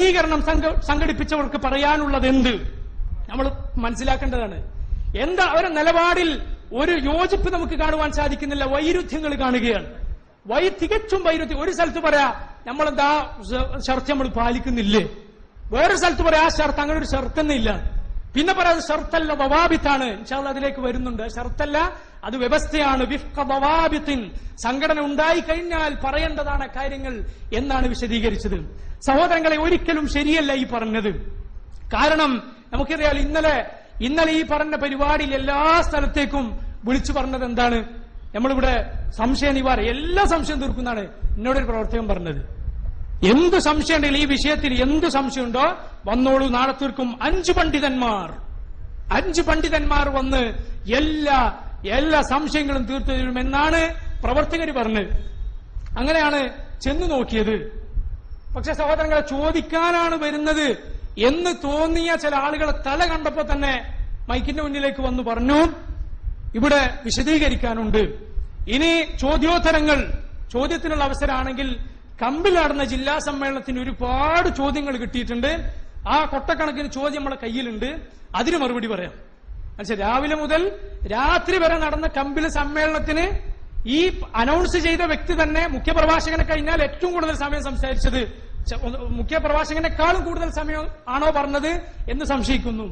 ശീകരണം സംഘടിപ്പിച്ചവർക്ക് പറയാനുള്ളത് എന്ത് നമ്മൾ മനസ്സിലാക്കേണ്ടതാണ്. എന്താ അവരുടെ നിലപാടിൽ ഒരു യോജിപ്പ് നമുക്ക് കാണുവാൻ സാധിക്കുന്നില്ല. വൈരുദ്ധ്യങ്ങൾ കാണുകയാണ്. വൈ തികച്ചും വൈരുദ്ധ്യം. ഒരു സ്ഥലത്ത് പറയാ നമ്മളെന്താ ഷർത്ത് നമ്മൾ പാലിക്കുന്നില്ലേ? വേറൊരു സ്ഥലത്ത് പറയാ ആ ഷർത്ത് അങ്ങനെ ഒരു ഷർത്ത് തന്നെ ഇല്ല. പിന്നെ പറയാം ഷർത്തല്ല വവാബിത്താണ് ഇൻഷാല്ല അതിലേക്ക് വരുന്നുണ്ട്. ഷർത്തല്ല അത് വ്യവസ്ഥയാണ്. വിഫ്ക വവാബിത്തിൻ സംഘടന ഉണ്ടായി കഴിഞ്ഞാൽ പറയേണ്ടതാണ് കാര്യങ്ങൾ എന്നാണ് വിശദീകരിച്ചത്. സഹോദരങ്ങളെ ഒരിക്കലും ശരിയല്ല ഈ പറഞ്ഞത്. കാരണം നമുക്കറിയാം ഇന്നലെ ഇന്നലെ ഈ പറഞ്ഞ പരിപാടിയിൽ എല്ലാ സ്ഥലത്തേക്കും വിളിച്ചു പറഞ്ഞത് എന്താണ്? നമ്മളിവിടെ സംശയ നിവാര എല്ലാ സംശയം തീർക്കുന്നതാണ് എന്നോടൊരു പ്രവർത്തകൻ പറഞ്ഞത്. എന്ത് സംശയം ഉണ്ടെങ്കിലും ഈ വിഷയത്തിൽ എന്ത് സംശയമുണ്ടോ വന്നോളൂ. നാളെ തീർക്കും. അഞ്ച് പണ്ഡിതന്മാർ. അഞ്ച് പണ്ഡിതന്മാർ വന്ന് എല്ലാ എല്ലാ സംശയങ്ങളും തീർത്തു തരുമെന്നാണ് പ്രവർത്തകർ പറഞ്ഞത്. അങ്ങനെയാണ് ചെന്നു നോക്കിയത്. പക്ഷെ സഹോദരങ്ങളെ ചോദിക്കാനാണ് വരുന്നത് എന്ന് തോന്നിയ ചില ആളുകളെ തല കണ്ടപ്പോ തന്നെ മൈക്കിന്റെ മുന്നിലേക്ക് വന്നു പറഞ്ഞു ഇവിടെ വിശദീകരിക്കാനുണ്ട്. ഇനി ചോദ്യോത്തരങ്ങൾ ചോദ്യത്തിനുള്ള അവസരമാണെങ്കിൽ കമ്പിൽ നടന്ന ജില്ലാ സമ്മേളനത്തിന് ഒരുപാട് ചോദ്യങ്ങൾ കിട്ടിയിട്ടുണ്ട്. ആ കൊട്ടക്കണക്കിന് ചോദ്യം നമ്മുടെ കയ്യിലുണ്ട്. അതിന് മറുപടി പറയാം. മനസ്സിലായി? രാവിലെ മുതൽ രാത്രി വരെ നടന്ന കമ്പിൽ സമ്മേളനത്തിന് ഈ അനൗൺസ് ചെയ്ത വ്യക്തി തന്നെ മുഖ്യപ്രഭാഷകനെ കഴിഞ്ഞാൽ ഏറ്റവും കൂടുതൽ സമയം സംസാരിച്ചത് മുഖ്യപ്രഭാഷകനേക്കാളും കൂടുതൽ സമയം ആണോ പറഞ്ഞത് എന്ന് സംശയിക്കുന്നു.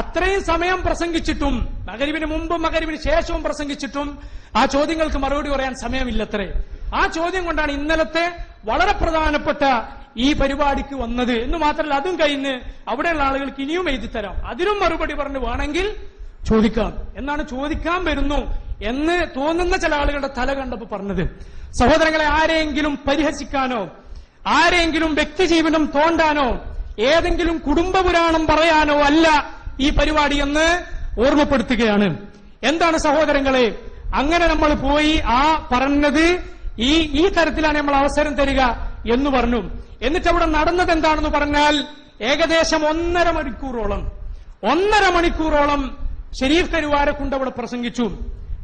അത്രയും സമയം പ്രസംഗിച്ചിട്ടും മകരിവിന് മുമ്പും മകരിവിന് ശേഷവും പ്രസംഗിച്ചിട്ടും ആ ചോദ്യങ്ങൾക്ക് മറുപടി പറയാൻ സമയമില്ലത്രേ. ആ ചോദ്യം കൊണ്ടാണ് ഇന്നലത്തെ വളരെ പ്രധാനപ്പെട്ട ഈ പരിപാടിക്ക് വന്നത്. എന്ന് മാത്രമല്ല അതും കഴിഞ്ഞ് അവിടെയുള്ള ആളുകൾക്ക് ഇനിയും എഴുതി തരാം അതിനും മറുപടി പറഞ്ഞു വേണമെങ്കിൽ ചോദിക്കാം. എന്നാണ് ചോദിക്കാൻ വരുന്നു എന്ന് തോന്നുന്ന ചില ആളുകളുടെ തല കണ്ടപ്പോ പറഞ്ഞത്. സഹോദരങ്ങളെ ആരെയെങ്കിലും പരിഹസിക്കാനോ ആരെങ്കിലും വ്യക്തിജീവനം തോണ്ടാനോ ഏതെങ്കിലും കുടുംബ പുരാണം പറയാനോ അല്ല ഈ പരിപാടി എന്ന് ഓർമ്മപ്പെടുത്തുകയാണ്. എന്താണ് സഹോദരങ്ങളെ അങ്ങനെ നമ്മൾ പോയി ആ പറഞ്ഞത് ഈ ഈ തരത്തിലാണ് നമ്മൾ അവസരം തരിക എന്ന് പറഞ്ഞു. എന്നിട്ട് അവിടെ നടന്നത് എന്താണെന്ന് പറഞ്ഞാൽ ഏകദേശം ഒന്നര മണിക്കൂറോളം ഒന്നര മണിക്കൂറോളം ഷെരീഫ് കരുവാരക്കുണ്ട് അവിടെ പ്രസംഗിച്ചു.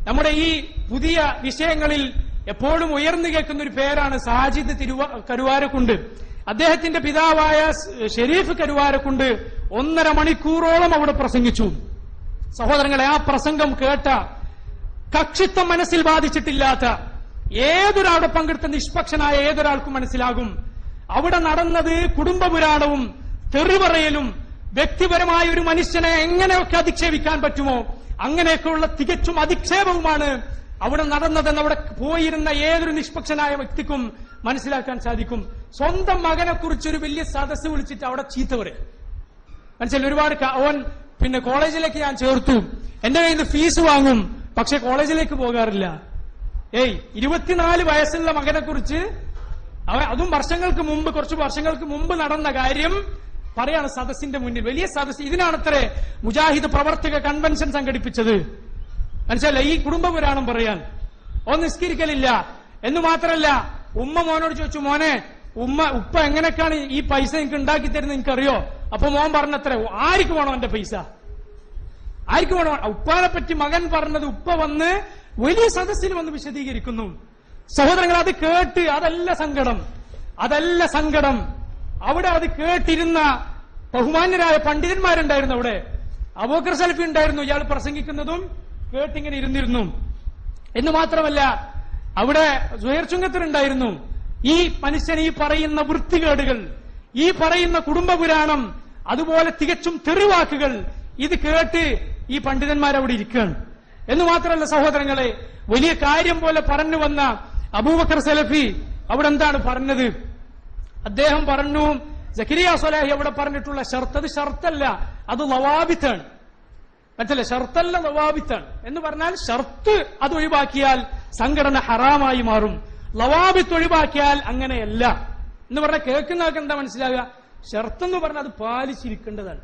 നമ്മുടെ ഈ പുതിയ വിഷയങ്ങളിൽ എപ്പോഴും ഉയർന്നു കേൾക്കുന്ന ഒരു പേരാണ് സാജിദ് തിരുവ കരുവാരക്കുണ്ട് അദ്ദേഹത്തിന്റെ പിതാവായ ഷെരീഫ് കരുവാരക്കുണ്ട് ഒന്നര മണിക്കൂറോളം അവിടെ പ്രസംഗിച്ചു. സഹോദരങ്ങളെ ആ പ്രസംഗം കേട്ട കക്ഷിത്വം മനസ്സിൽ ബാധിച്ചിട്ടില്ലാത്ത ഏതൊരാളുടെ പങ്കെടുത്ത നിഷ്പക്ഷനായ ഏതൊരാൾക്കും മനസ്സിലാകും. അവിടെ നടന്നത് കുടുംബപുരാണവും തെറിപറയലും വ്യക്തിപരമായ ഒരു മനുഷ്യനെ എങ്ങനെയൊക്കെ അധിക്ഷേപിക്കാൻ പറ്റുമോ അങ്ങനെയൊക്കെയുള്ള തികച്ചും അധിക്ഷേപവുമാണ് അവിടെ നടന്നതെന്ന് അവിടെ പോയിരുന്ന ഏതൊരു നിഷ്പക്ഷനായ വ്യക്തിക്കും മനസ്സിലാക്കാൻ സാധിക്കും. സ്വന്തം മകനെ കുറിച്ച് ഒരു വലിയ സദസ്സ് വിളിച്ചിട്ട് അവിടെ ചീത്ത പറയും. മനസ്സിലായി? ഒരുപാട് അവൻ പിന്നെ കോളേജിലേക്ക് ഞാൻ ചേർത്തു. എന്റെ കയ്യിൽ നിന്ന് ഫീസ് വാങ്ങും പക്ഷെ കോളേജിലേക്ക് പോകാറില്ല. ഏയ് ഇരുപത്തിനാല് വയസ്സുള്ള മകനെ കുറിച്ച് അതും വർഷങ്ങൾക്ക് മുമ്പ് കുറച്ച് വർഷങ്ങൾക്ക് മുമ്പ് നടന്ന കാര്യം പറയാണ് സദസ്സിന്റെ മുന്നിൽ. വലിയ സദസ് ഇതിനാണത്രേ മുജാഹിദ് പ്രവർത്തക കൺവെൻഷൻ സംഘടിപ്പിച്ചത്. മനസ്സിലല്ല ഈ കുടുംബപുരാണം പറയാൻ. ഓ നിസ്കരിക്കലില്ല. എന്ന് മാത്രമല്ല ഉമ്മ മോനോട് ചോദിച്ചു മോനെ ഉമ്മ ഉപ്പ എങ്ങനെയൊക്കെയാണ് ഈ പൈസ എനിക്ക് ഉണ്ടാക്കി തരുന്നത് എനിക്കറിയോ അപ്പൊ മോൻ പറഞ്ഞത്രേ ആർക്ക് വേണോ എന്റെ പൈസ? ആർക്ക് വേണോ? ഉപ്പാനെ പറ്റി മകൻ പറഞ്ഞത് ഉപ്പ വന്ന് വലിയ സദസ്സിൽ വന്ന് വിശദീകരിക്കുന്നു. സഹോദരങ്ങൾ അത് കേട്ട് അതല്ല സങ്കടം. അതല്ല സങ്കടം. അവിടെ അത് കേട്ടിരുന്ന ബഹുമാന്യരായ പണ്ഡിതന്മാരുണ്ടായിരുന്നു അവിടെ. അബൂക്കർ സലഫി ഉണ്ടായിരുന്നു. ഇയാൾ പ്രസംഗിക്കുന്നതും കേട്ടിങ്ങനെ ഇരുന്നിരുന്നു. എന്ന് മാത്രമല്ല അവിടെ സുഹേർ ഈ മനുഷ്യൻ ഈ പറയുന്ന വൃത്തികേടുകൾ ഈ പറയുന്ന കുടുംബ പുരാണം അതുപോലെ തികച്ചും തെറിവാക്കുകൾ ഇത് കേട്ട് ഈ പണ്ഡിതന്മാരവിടെ ഇരിക്കുകയാണ്. എന്ന് മാത്രമല്ല സഹോദരങ്ങളെ വലിയ കാര്യം പോലെ പറഞ്ഞു വന്ന അബൂബക്കർ സലഫി അവിടെ എന്താണ് പറഞ്ഞത്? അദ്ദേഹം പറഞ്ഞു ജക്കരിയ സൊലാഹി അവിടെ പറഞ്ഞിട്ടുള്ള ഷർത്ത് അത് ഷർത്തല്ല അത് ലവാബിത്താണ് മറ്റല്ല ഷർത്തല്ല ലവാബിത്താണ് എന്ന് പറഞ്ഞാൽ ഷർത്ത് അത് ഒഴിവാക്കിയാൽ സംഘടന ഹറാമായി മാറും. ലവാബിത്ത് ഒഴിവാക്കിയാൽ അങ്ങനെയല്ല. എന്ന് പറഞ്ഞാൽ കേൾക്കുന്നവർക്ക് എന്താ മനസ്സിലാകുക ഷർത്ത് എന്ന് പറഞ്ഞാൽ അത് പാലിച്ചിരിക്കേണ്ടതാണ്.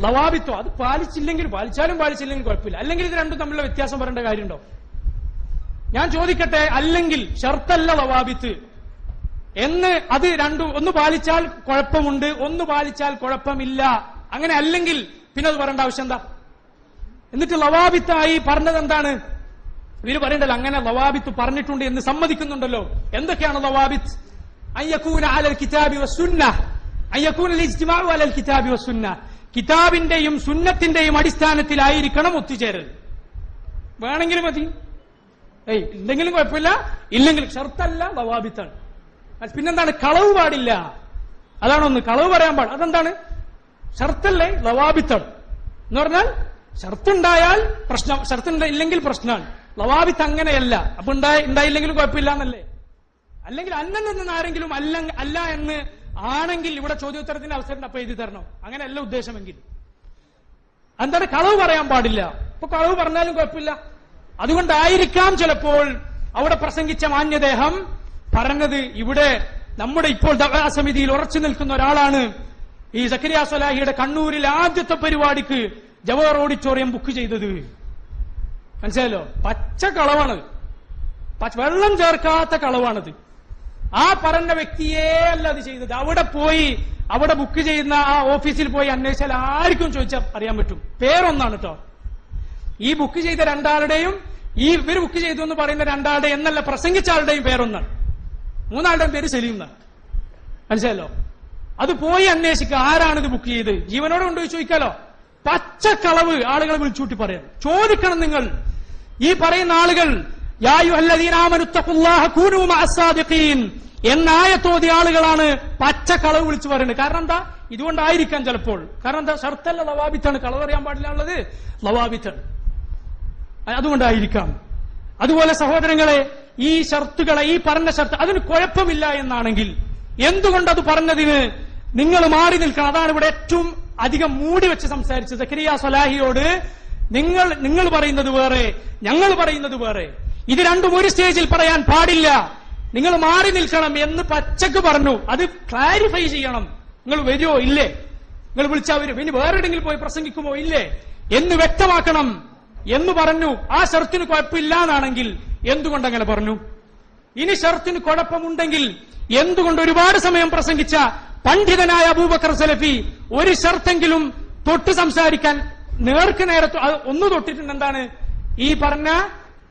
ലവാബിത്വം അത് പാലിച്ചില്ലെങ്കിൽ പാലിച്ചാലും പാലിച്ചില്ലെങ്കിൽ കുഴപ്പമില്ല. അല്ലെങ്കിൽ ഇത് രണ്ടും തമ്മിലുള്ള വ്യത്യാസം പറയേണ്ട കാര്യമുണ്ടോ? ഞാൻ ചോദിക്കട്ടെ അല്ലെങ്കിൽ ഷർത്തല്ല ലവാബിത്ത്. എന്ന് അത് രണ്ടും ഒന്ന് പാലിച്ചാൽ കുഴപ്പമുണ്ട് ഒന്ന് പാലിച്ചാൽ കുഴപ്പമില്ല. അങ്ങനെ അല്ലെങ്കിൽ പിന്നെ അത് പറയേണ്ട ആവശ്യം എന്താ? എന്നിട്ട് ലവാബിത്തായി പറഞ്ഞത് എന്താണ്? ഇവർ പറയണ്ടല്ലോ അങ്ങനെ ലവാബിത്ത് പറഞ്ഞിട്ടുണ്ട് എന്ന് സമ്മതിക്കുന്നുണ്ടല്ലോ. എന്തൊക്കെയാണ് ലവാബിത്ത്? അയ്യക്കൂന അലൽ കിതാബി വസുന്ന അയ്യക്കൂന അലൽ കിതാബി വസുന്ന കിതാബിന്റെയും സുന്നത്തിന്റെയും അടിസ്ഥാനത്തിലായിരിക്കണം ഒത്തുചേരൽ. വേണമെങ്കിൽ മതി. ഏയ് ഉണ്ടെങ്കിലും കുഴപ്പമില്ല. ഇല്ലെങ്കിൽ ഷർത്തല്ല ലവാബിത്താണ് പിന്നെന്താണ്? കളവ് പാടില്ല. അതാണൊന്ന് കളവ് പറയാൻ പാടില്ല അതെന്താണ്? ഷർത്തല്ലേ ലവാബിത്താണ് എന്ന് പറഞ്ഞാൽ ഷർത്തുണ്ടായാൽ പ്രശ്നം ഷർത്ത് ഇല്ലെങ്കിൽ പ്രശ്നമാണ്. ലവാബിത്ത് അങ്ങനെയല്ല. അപ്പൊ ഉണ്ടായി ഉണ്ടായില്ലെങ്കിലും കുഴപ്പമില്ല എന്നല്ലേ അല്ലെങ്കിൽ അന്നം നിന്ന് ആരെങ്കിലും അല്ല അല്ല എന്ന് ആണെങ്കിൽ ഇവിടെ ചോദ്യോത്തരത്തിന് അവസരം അപ്പൊ എഴുതി തരണം. അങ്ങനെയല്ല ഉദ്ദേശമെങ്കിൽ. എന്താണ് കളവ് പറയാൻ പാടില്ല. ഇപ്പൊ കളവ് പറഞ്ഞാലും കുഴപ്പമില്ല. അതുകൊണ്ടായിരിക്കാം ചിലപ്പോൾ അവിടെ പ്രസംഗിച്ച മാന്യദേഹം പറഞ്ഞത് ഇവിടെ നമ്മുടെ ഇപ്പോൾ സമിതിയിൽ ഉറച്ചു നിൽക്കുന്ന ഒരാളാണ് ഈ സക്കരിയ സൊലാഹിയുടെ കണ്ണൂരിൽ ആദ്യത്തെ പരിപാടിക്ക് ജവഹർ ഓഡിറ്റോറിയം ബുക്ക് ചെയ്തത്. മനസ്സിലായല്ലോ? പച്ച കളവാണ്. പച്ച- വെള്ളം ചേർക്കാത്ത കളവാണത്. ആ പറഞ്ഞ വ്യക്തിയേ അല്ല അത് ചെയ്തത്. അവിടെ പോയി അവിടെ ബുക്ക് ചെയ്യുന്ന ആ ഓഫീസിൽ പോയി അന്വേഷിച്ചാൽ ആർക്കും ചോദിച്ചാൽ അറിയാൻ പറ്റും. പേരൊന്നാണ് കേട്ടോ ഈ ബുക്ക് ചെയ്ത രണ്ടാളുടെയും ഈ ഇവർ ബുക്ക് ചെയ്തു എന്ന് പറയുന്ന രണ്ടാളുടെ എന്നല്ല പ്രസംഗിച്ച ആളുടെയും പേരൊന്നാണ്. മൂന്നാളുടെയും പേര് സലീം എന്നാണ്. മനസ്സിലല്ലോ അത് പോയി അന്വേഷിക്കുക. ആരാണ് ഇത് ബുക്ക് ചെയ്ത്? ജീവനോട് കൊണ്ടുപോയി ചോദിക്കാലോ? പച്ചക്കളവ് ആളുകളെ വിളിച്ചൂട്ടി പറയാം ചോദിക്കണം നിങ്ങൾ. ഈ പറയുന്ന ആളുകൾ യായു ആളുകളാണ് പച്ച പച്ചക്കളവ് വിളിച്ചു പറയുന്നത്. കാരണം എന്താ? ഇതുകൊണ്ടായിരിക്കാം ചിലപ്പോൾ. കാരണം എന്താ? ഷർത്തല്ല ലവാബിത്താണ്. കളവ് അറിയാൻ പാടില്ല ഉള്ളത്? ലവാബിത്താണ്. അതുകൊണ്ടായിരിക്കാം. അതുപോലെ സഹോദരങ്ങളെ ഈ ഷർത്തുകളെ ഈ പറഞ്ഞ ഷർത്ത് അതിന് കുഴപ്പമില്ല എന്നാണെങ്കിൽ എന്തുകൊണ്ട് അത് പറഞ്ഞതിന് നിങ്ങൾ മാറി നിൽക്കണം. അതാണ് ഇവിടെ ഏറ്റവും അധികം മൂടി വെച്ച് സംസാരിച്ചത്. സക്കരിയ സൊലാഹിയോട് നിങ്ങൾ നിങ്ങൾ പറയുന്നത് വേറെ ഞങ്ങൾ പറയുന്നത് വേറെ. ഇത് രണ്ടും ഒരു സ്റ്റേജിൽ പറയാൻ പാടില്ല. നിങ്ങൾ മാറി നിൽക്കണം എന്ന് പച്ചക്ക് പറഞ്ഞു. അത് ക്ലാരിഫൈ ചെയ്യണം. നിങ്ങൾ വരുമോ ഇല്ലേ? നിങ്ങൾ വിളിച്ചാൽ വരും. ഇനി വേറെ എവിടെയെങ്കിലും പോയി പ്രസംഗിക്കുമോ? ഇല്ലേ? എന്ന് വ്യക്തമാക്കണം എന്ന് പറഞ്ഞു. ആ ഷർത്തിന് കുഴപ്പമില്ല എന്നാണെങ്കിൽ എന്തുകൊണ്ട് അങ്ങനെ പറഞ്ഞു? ഇനി ഷർത്തിന് കുഴപ്പമുണ്ടെങ്കിൽ എന്തുകൊണ്ട് ഒരുപാട് സമയം പ്രസംഗിച്ച പണ്ഡിതനായ അബൂബക്കർ സലഫി ഒരു ഷർത്തെങ്കിലും തൊട്ട് സംസാരിക്കാൻ നേർക്ക് നേരെ അത് ഒന്ന് തൊട്ടിട്ടുണ്ട് എന്താണ് ഈ പറഞ്ഞ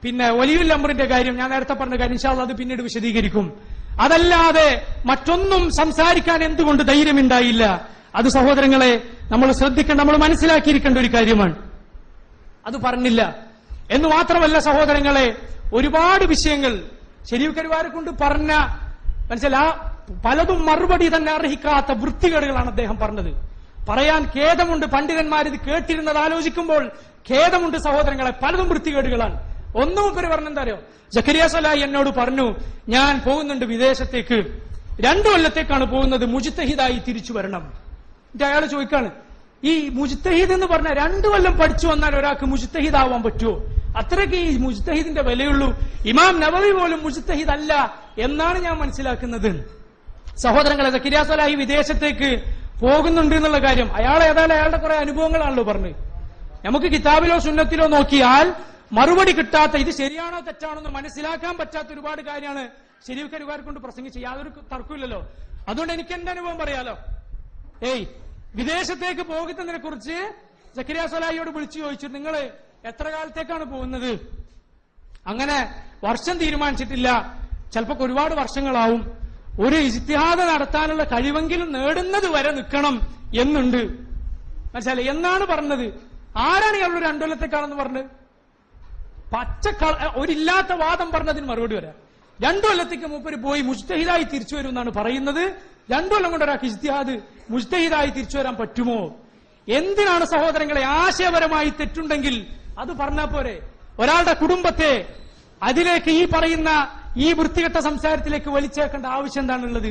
പിന്നെ ഒലിയുൽ അമറിന്റെ കാര്യം ഞാൻ നേരത്തെ പറഞ്ഞ കാര്യം ഇൻഷാ അള്ളാ അത് പിന്നീട് വിശദീകരിക്കും. അതല്ലാതെ മറ്റൊന്നും സംസാരിക്കാൻ എന്തുകൊണ്ട് ധൈര്യമുണ്ടായില്ല? അത് സഹോദരങ്ങളെ നമ്മൾ ശ്രദ്ധിക്കേണ്ട നമ്മൾ മനസ്സിലാക്കിയിരിക്കേണ്ട ഒരു കാര്യമാണ്. അത് പറഞ്ഞില്ല. എന്ന് മാത്രമല്ല സഹോദരങ്ങളെ ഒരുപാട് വിഷയങ്ങൾ ശരീഫ് കരുവാരെ കൊണ്ട് പറഞ്ഞ മനസ്സിലാ പലതും മറുപടി തന്നെ അർഹിക്കാത്ത വൃത്തികേടുകളാണ് അദ്ദേഹം പറഞ്ഞത്. പറയാൻ ഖേദമുണ്ട് പണ്ഡിതന്മാർ ഇത് കേട്ടിരുന്നത് ആലോചിക്കുമ്പോൾ ഖേദമുണ്ട് സഹോദരങ്ങളെ പലതും വൃത്തികേടുകളാണ്. ഒന്നും പറഞ്ഞു പറഞ്ഞെന്താ അറിയോ? ജക്കരിയ സലായി എന്നോട് പറഞ്ഞു ഞാൻ പോകുന്നുണ്ട് വിദേശത്തേക്ക്. രണ്ടു കൊല്ലത്തേക്കാണ് പോകുന്നത് മുജിത്തഹിദായി തിരിച്ചു വരണം. എന്നിട്ട് അയാൾ ചോദിക്കാണ് ഈ മുജിത്തഹീദ് എന്ന് പറഞ്ഞ രണ്ടു കൊല്ലം പഠിച്ചു വന്നാൽ ഒരാൾക്ക് മുജിത്തഹീദ് ആവാൻ പറ്റുമോ? അത്രയ്ക്ക് ഈ മുജിത്തഹീദിന്റെ വിലയുള്ളൂ. ഇമാം നബവി പോലും മുജിത്തഹീദ് അല്ല എന്നാണ് ഞാൻ മനസ്സിലാക്കുന്നത്. സഹോദരങ്ങളെ സക്കിരിയ സലാഹി വിദേശത്തേക്ക് പോകുന്നുണ്ട് എന്നുള്ള കാര്യം അയാൾ ഏതായാലും അയാളുടെ കുറെ അനുഭവങ്ങളാണല്ലോ പറഞ്ഞു നമുക്ക് കിതാബിലോ സുന്നത്തിലോ നോക്കിയാൽ മറുപടി കിട്ടാത്ത ഇത് ശരിയാണോ തെറ്റാണോ മനസ്സിലാക്കാൻ പറ്റാത്ത ഒരുപാട് കാര്യമാണ് ശരീഫ് കരുവാർ കൊണ്ട് പ്രസംഗിച്ച് യാതൊരു തർക്കമില്ലല്ലോ അതുകൊണ്ട് എനിക്ക് എന്റെ അനുഭവം പറയാലോ? ഏയ് വിദേശത്തേക്ക് പോകുന്നതിനെ കുറിച്ച് സക്കരിയ വിളിച്ചു ചോദിച്ചു നിങ്ങൾ എത്ര കാലത്തേക്കാണ് പോകുന്നത്? അങ്ങനെ വർഷം തീരുമാനിച്ചിട്ടില്ല. ചിലപ്പോ ഒരുപാട് വർഷങ്ങളാവും. ഒരു ഇജ്തിഹാദ് നടത്താനുള്ള കഴിവെങ്കിലും നേടുന്നത് വരെ നിൽക്കണം എന്നുണ്ട്. മനസ്സിലായി എന്നാണ് പറഞ്ഞത്. ആരാണ് ഇയാളുടെ രണ്ടു കൊല്ലത്തേക്കാണെന്ന് പറഞ്ഞത്? പച്ച ഒരില്ലാത്ത വാദം പറഞ്ഞതിന് മറുപടി വരാം. രണ്ടു കൊല്ലത്തേക്ക് മൂപ്പര് പോയി മുജ്തഹിദായി തിരിച്ചു വരും എന്നാണ് പറയുന്നത്. രണ്ടു കൊല്ലം കൊണ്ട് ഒരാൾക്ക് ഇജ്തിഹാദ് മുജ്തഹിദായി തിരിച്ചു വരാൻ പറ്റുമോ? എന്തിനാണ് സഹോദരങ്ങളെ ആശയപരമായി തെറ്റുണ്ടെങ്കിൽ അത് പറഞ്ഞാൽ പോരെ? ഒരാളുടെ കുടുംബത്തെ അതിലേക്ക് ഈ പറയുന്ന ഈ വൃത്തികെട്ട സംസാരത്തിലേക്ക് വലിച്ചേക്കേണ്ട ആവശ്യം എന്താണുള്ളത്?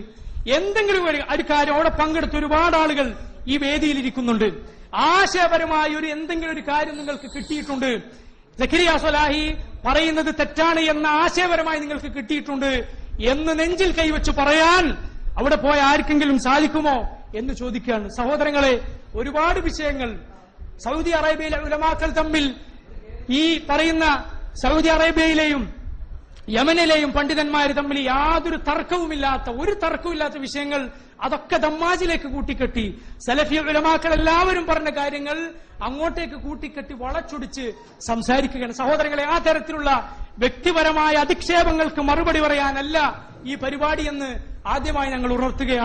എന്തെങ്കിലും ഒരു കാര്യം അവിടെ പങ്കെടുത്ത ഒരുപാട് ആളുകൾ ഈ വേദിയിൽ ഇരിക്കുന്നുണ്ട്. ആശയപരമായ ഒരു എന്തെങ്കിലും ഒരു കാര്യം നിങ്ങൾക്ക് കിട്ടിയിട്ടുണ്ട്. സക്കരിയ സൊലാഹി പറയുന്നത് തെറ്റാണ് എന്ന ആശയപരമായി നിങ്ങൾക്ക് കിട്ടിയിട്ടുണ്ട് എന്ന് നെഞ്ചിൽ കൈവച്ച് പറയാൻ അവിടെ പോയ ആർക്കെങ്കിലും സാധിക്കുമോ എന്ന് ചോദിക്കുകയാണ്. സഹോദരങ്ങളെ ഒരുപാട് വിഷയങ്ങൾ. സൗദി അറേബ്യയിലെ ഉലമാക്കൾ തമ്മിൽ ഈ പറയുന്ന സൗദി അറേബ്യയിലെയും യമനിലെയും പണ്ഡിതന്മാർ തമ്മിൽ യാതൊരു തർക്കവുമില്ലാത്ത ഒരു തർക്കവുമില്ലാത്ത വിഷയങ്ങൾ അതൊക്കെ ദമ്മാജിലേക്ക് കൂട്ടിക്കെട്ടി. സലഫി ഉലമാക്കൾ എല്ലാവരും പറഞ്ഞ കാര്യങ്ങൾ അങ്ങോട്ടേക്ക് കൂട്ടിക്കെട്ടി വളച്ചൊടിച്ച് സംസാരിക്കുകയാണ്. സഹോദരങ്ങളെ ആ തരത്തിലുള്ള വ്യക്തിപരമായ അധിക്ഷേപങ്ങൾക്ക് മറുപടി പറയാനല്ല ഈ പരിപാടിയെന്ന് ആദ്യമായി ഞങ്ങൾ ഉണർത്തുകയാണ്.